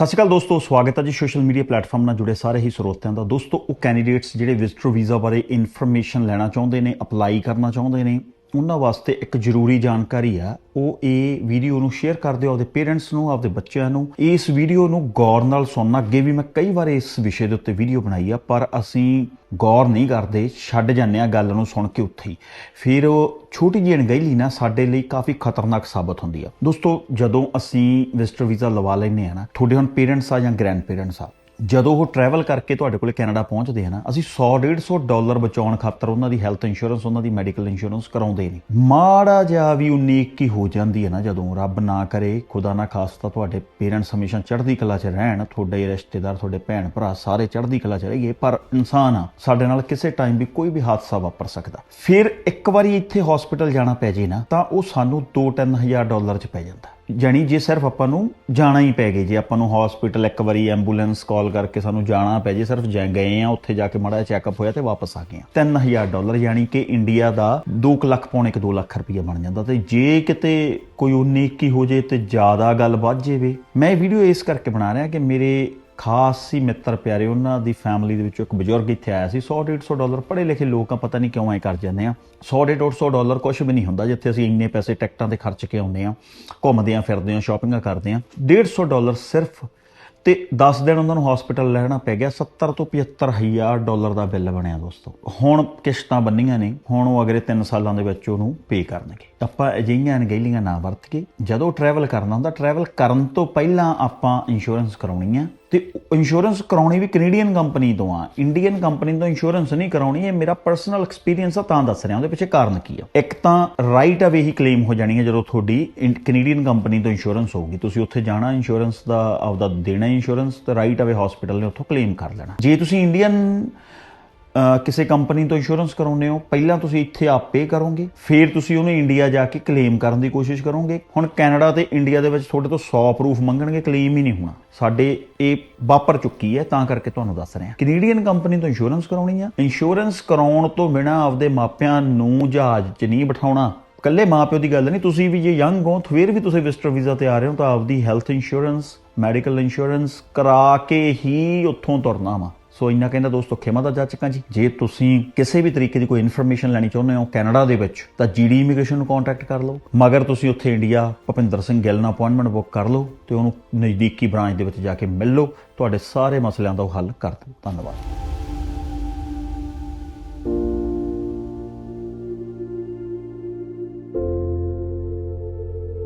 ਸਤਿ ਸ਼੍ਰੀ ਅਕਾਲ ਦੋਸਤੋ, ਸਵਾਗਤ ਹੈ ਜੀ ਸੋਸ਼ਲ ਮੀਡੀਆ ਪਲੇਟਫਾਰਮ ਨਾਲ ਜੁੜੇ ਸਾਰੇ ਹੀ ਸਰੋਤਿਆਂ ਦਾ। ਦੋਸਤੋ, ਉਹ ਕੈਂਡੀਡੇਟਸ ਜਿਹੜੇ ਵਿਜ਼ਟਰ ਵੀਜ਼ਾ ਬਾਰੇ ਇਨਫੋਰਮੇਸ਼ਨ ਲੈਣਾ ਚਾਹੁੰਦੇ ਨੇ ਅਪਲਾਈ ਕਰਨਾ ਚਾਹੁੰਦੇ ਨੇ ਉਹਨਾਂ ਵਾਸਤੇ ਇੱਕ ਜ਼ਰੂਰੀ ਜਾਣਕਾਰੀ ਆ। ਉਹ ਇਹ ਵੀਡੀਓ ਨੂੰ ਸ਼ੇਅਰ ਕਰ ਦਿਓ ਆਪਦੇ ਪੇਰੈਂਟਸ ਨੂੰ, ਆਪਦੇ ਬੱਚਿਆਂ ਨੂੰ। ਇਸ ਵੀਡੀਓ ਨੂੰ ਗੌਰ ਨਾਲ ਸੁਣਨਾ, ਅੱਗੇ ਵੀ ਮੈਂ ਕਈ ਵਾਰ ਇਸ ਵਿਸ਼ੇ ਦੇ ਉੱਤੇ ਵੀਡੀਓ ਬਣਾਈ ਆ, ਪਰ ਅਸੀਂ ਗੌਰ ਨਹੀਂ ਕਰਦੇ, ਛੱਡ ਜਾਂਦੇ ਆ ਗੱਲ ਨੂੰ ਸੁਣ ਕੇ ਉੱਥੇ ਹੀ। ਫਿਰ ਉਹ ਛੋਟੀ ਜਿਹੀ ਅਣਗਹਿਲੀ ਨਾ ਸਾਡੇ ਲਈ ਕਾਫੀ ਖਤਰਨਾਕ ਸਾਬਤ ਹੁੰਦੀ ਆ। ਦੋਸਤੋ, ਜਦੋਂ ਅਸੀਂ ਵਿਜ਼ਟਰ ਵੀਜ਼ਾ ਲਵਾ ਲੈਂਦੇ ਆ ਨਾ, ਤੁਹਾਡੇ ਹੁਣ ਪੇਰੈਂਟਸ ਆ ਜਾਂ ਗ੍ਰੈਂਡ ਪੇਰੈਂਟਸ ਆ ਜਦੋਂ ਉਹ ਟਰੈਵਲ ਕਰਕੇ ਤੁਹਾਡੇ ਕੋਲ ਕੈਨੇਡਾ ਪਹੁੰਚਦੇ ਆ ਨਾ, ਅਸੀਂ 100 150 ਡਾਲਰ ਬਚਾਉਣ ਖਾਤਰ ਉਹਨਾਂ ਦੀ ਹੈਲਥ ਇੰਸ਼ੋਰੈਂਸ ਉਹਨਾਂ ਦੀ ਮੈਡੀਕਲ ਇੰਸ਼ੋਰੈਂਸ ਕਰਾਉਂਦੇ ਨੇ। ਮਾੜਾ ਜਿਹਾ ਵੀ ਉਨੀ ਕੀ ਹੋ ਜਾਂਦੀ ਹੈ ਨਾ ਜਦੋਂ ਰੱਬ ਨਾ ਕਰੇ, ਖੁਦਾ ਨਾ ਖਾਸਤਾ ਤੁਹਾਡੇ ਪੇਰੈਂਟਸ ਹਮੇਸ਼ਾ ਚੜ੍ਹਦੀ ਕਲਾ 'ਚ ਰਹਿਣ, ਤੁਹਾਡੇ ਰਿਸ਼ਤੇਦਾਰ, ਤੁਹਾਡੇ ਭੈਣ ਭਰਾ ਸਾਰੇ ਚੜ੍ਹਦੀ ਕਲਾ 'ਚ ਰਹੀਏ, ਪਰ ਇਨਸਾਨ ਆ, ਸਾਡੇ ਨਾਲ ਕਿਸੇ ਟਾਈਮ ਵੀ ਕੋਈ ਵੀ ਹਾਦਸਾ ਵਾਪਰ ਸਕਦਾ। ਫਿਰ ਇੱਕ ਵਾਰੀ ਇੱਥੇ ਹਸਪੀਟਲ ਜਾਣਾ ਪੈ ਜੇ ਨਾ, ਤਾਂ ਉਹ ਸਾਨੂੰ 2-3000 ਡਾਲਰ 'ਚ ਪੈ ਜਾਂਦਾ। ਜਾਣੀ ਜੇ ਸਿਰਫ ਆਪਾਂ ਨੂੰ ਜਾਣਾ ਹੀ ਪੈ ਗਏ, ਜੇ ਆਪਾਂ ਨੂੰ ਹਸਪੀਟਲ ਇੱਕ ਵਾਰੀ ਐਂਬੂਲੈਂਸ ਕਾਲ ਕਰਕੇ ਸਾਨੂੰ ਜਾਣਾ ਪੈ ਜੇ, ਸਿਰਫ ਜਾ ਗਏ ਆ, ਉੱਥੇ ਜਾ ਕੇ ਮਾੜਾ ਚੈੱਕਅਪ ਹੋਇਆ ਤੇ ਵਾਪਸ ਆ ਗਏ ਆ। 3000 ਡਾਲਰ ਯਾਨੀ ਕਿ ਇੰਡੀਆ ਦਾ 2 ਲੱਖ ਪੌਣੇ 2 ਲੱਖ ਰੁਪਈਆ ਬਣ ਜਾਂਦਾ ਤੇ ਜੇ ਕਿਤੇ ਕੋਈ 19 ਕੀ ਹੋ ਜੇ ਤੇ ਜ਼ਿਆਦਾ ਗੱਲ ਵੱਧ ਜਾਵੇ। ਮੈਂ ਇਹ ਵੀਡੀਓ ਇਸ ਕਰਕੇ ਬਣਾ ਰਿਹਾ ਕਿ ਮੇਰੇ ਖਾਸ ਹੀ ਮਿੱਤਰ ਪਿਆਰੇ, ਉਹਨਾਂ ਦੀ ਫੈਮਿਲੀ ਦੇ ਵਿੱਚੋਂ ਇੱਕ ਬਜ਼ੁਰਗ ਇੱਥੇ ਆਇਆ ਸੀ। 100 150 ਡਾਲਰ ਪੜ੍ਹੇ ਲਿਖੇ ਲੋਕ ਆ ਪਤਾ ਨਹੀਂ ਕਿਉਂ ਐ ਕਰ ਜਾਂਦੇ ਆ 100 150 ਡਾਲਰ ਕੁਝ ਵੀ ਨਹੀਂ ਹੁੰਦਾ ਜਿੱਥੇ ਅਸੀਂ ਇੰਨੇ ਪੈਸੇ ਟਿਕਟਾਂ ਤੇ ਖਰਚ ਕੇ ਆਉਂਦੇ ਆ ਘੁੰਮਦੇ ਆ ਫਿਰਦੇ ਆ ਸ਼ਾਪਿੰਗਾਂ ਕਰਦੇ ਆ 150 ਡਾਲਰ ਸਿਰਫ ਤੇ 10 ਦਿਨ ਉਹਨਾਂ ਨੂੰ ਹਸਪੀਟਲ ਲੈਣਾ ਪੈ ਗਿਆ। 70 ਤੋਂ 75 ਹਜ਼ਾਰ ਡਾਲਰ ਦਾ ਬਿੱਲ ਬਣਿਆ ਦੋਸਤੋ। ਹੁਣ ਕਿਸ਼ਤਾਂ ਬੰਨੀਆਂ ਨੇ, ਹੁਣ ਉਹ ਅਗਲੇ 3 ਸਾਲਾਂ ਦੇ ਵਿੱਚ ਉਹਨੂੰ ਪੇ ਕਰਨਗੇ। ਆਪਾਂ ਅਜਿਹੀਆਂ ਅਣਗਹਿਲੀਆਂ ਨਾ ਵਰਤ ਕੇ ਜਦੋਂ ਟਰੈਵਲ ਕਰਨਾ ਹੁੰਦਾ ਟਰੈਵਲ ਕਰਨ ਤੋਂ ਪਹਿਲਾਂ ਆਪਾਂ ਇੰਸ਼ੋਰੈਂਸ ਕਰਾਉਣੀ ਆ। ਤੇ ਇੰਸ਼ੋਰੈਂਸ ਕਰਾਉਣੀ ਵੀ ਕੈਨੇਡੀਅਨ ਕੰਪਨੀ ਤੋਂ ਆ। ਇੰਡੀਅਨ ਕੰਪਨੀ ਤੋਂ ਇੰਸ਼ੋਰੈਂਸ ਨਹੀਂ ਕਰਾਉਣੀ, ਇਹ ਮੇਰਾ ਪਰਸਨਲ ਐਕਸਪੀਰੀਅੰਸ ਆ, ਤਾਂ ਦੱਸ ਰਿਹਾ, ਉਹਦੇ ਪਿੱਛੇ ਕਾਰਨ ਕੀ ਆ? ਇੱਕ ਤਾਂ ਰਾਈਟ ਅਵੇ ਹੀ ਕਲੇਮ ਹੋ ਜਾਣੀ ਹੈ ਜਦੋਂ ਤੁਹਾਡੀ ਕੈਨੇਡੀਅਨ ਕੰਪਨੀ ਤੋਂ ਇੰਸ਼ੋਰੈਂਸ ਹੋਊਗੀ। ਤੁਸੀਂ ਉੱਥੇ ਜਾਣਾ ਇੰਸ਼ੋਰੈਂਸ ਦਾ ਆਪਦਾ ਦੇਣਾ ਇੰਸ਼ੋਰੈਂਸ ਤੇ ਰਾਈਟ ਅਵੇ ਹਸਪੀਟਲ ਨੇ ਉੱਥੋਂ ਕਲੇਮ ਕਰ ਲੈਣਾ। ਜੇ ਤੁਸੀਂ ਇੰਡੀਅਨ ਕਿਸੇ ਕੰਪਨੀ ਤੋਂ ਇੰਸ਼ੋਰੈਂਸ ਕਰਾਉਂਦੇ ਹੋ, ਪਹਿਲਾਂ ਤੁਸੀਂ ਇੱਥੇ ਆਪੇ ਕਰੋਗੇ, ਫਿਰ ਤੁਸੀਂ ਉਹਨੂੰ ਇੰਡੀਆ ਜਾ ਕੇ ਕਲੇਮ ਕਰਨ ਦੀ ਕੋਸ਼ਿਸ਼ ਕਰੋਗੇ। ਹੁਣ ਕੈਨੇਡਾ ਤੇ ਇੰਡੀਆ ਦੇ ਵਿੱਚ ਤੁਹਾਡੇ ਤੋਂ 100 ਪ੍ਰੂਫ ਮੰਗਣਗੇ ਕਲੇਮ ਹੀ ਨਹੀਂ ਹੋਣਾ। ਸਾਡੇ ਇਹ ਵਾਪਰ ਚੁੱਕੀ ਹੈ, ਤਾਂ ਕਰਕੇ ਤੁਹਾਨੂੰ ਦੱਸ ਰਿਹਾ। ਕੈਨੇਡੀਅਨ ਕੰਪਨੀ ਤੋਂ ਇੰਸ਼ੋਰੈਂਸ ਕਰਾਉਣੀ ਆ। ਇੰਸ਼ੋਰੈਂਸ ਕਰਾਉਣ ਤੋਂ ਬਿਨਾ ਆਪਦੇ ਮਾਪਿਆਂ ਨੂੰ ਜਹਾਜ਼ 'ਚ ਨਹੀਂ ਬਿਠਾਉਣਾ। ਕੱਲੇ ਮਾਪਿਓ ਦੀ ਗੱਲ ਨਹੀਂ, ਤੁਸੀਂ ਵੀ ਜੇ ਯੰਗ ਹੋ ਫਿਰ ਵੀ ਤੁਸੀਂ ਵਿਜ਼ਟਰ ਵੀਜ਼ਾ ਤੇ ਆ ਰਹੇ ਹੋ, ਤਾਂ ਆਪਦੀ ਹੈਲਥ ਇੰਸ਼ੋਰੈਂਸ ਮੈਡੀਕਲ ਇੰਸ਼ੋਰੈਂਸ ਕਰਾ ਕੇ ਹੀ ਉੱਥੋਂ ਤੁਰਨਾ ਵਾ। ਸੋ ਇੰਨਾ ਕਹਿੰਦਾ, ਦੋਸਤੋ, ਖਿਮਾ ਦਾ ਜਾ ਜਾਚਕਾਂ ਜੀ। ਜੇ ਤੁਸੀਂ ਕਿਸੇ ਵੀ ਤਰੀਕੇ ਦੀ ਕੋਈ ਇਨਫੋਰਮੇਸ਼ਨ ਲੈਣੀ ਚਾਹੁੰਦੇ ਹੋ ਕੈਨੇਡਾ ਦੇ ਵਿੱਚ, ਤਾਂ ਜੀਡੀ ਇਮੀਗ੍ਰੇਸ਼ਨ ਨੂੰ ਕੰਟੈਕਟ ਕਰ ਲਓ। ਮਗਰ ਤੁਸੀਂ ਉੱਥੇ ਇੰਡੀਆ ਭਪਿੰਦਰ ਸਿੰਘ ਗਿੱਲ ਨਾਲ ਅਪਾਇੰਟਮੈਂਟ ਬੁੱਕ ਕਰ ਲਓ ਤੇ ਉਹਨੂੰ ਨਜ਼ਦੀਕੀ ਬ੍ਰਾਂਚ ਦੇ ਵਿੱਚ ਜਾ ਕੇ ਮਿਲ ਲਓ। ਤੁਹਾਡੇ ਸਾਰੇ ਮਸਲਿਆਂ ਦਾ ਉਹ ਹੱਲ ਕਰ ਦਿਓ। ਧੰਨਵਾਦ।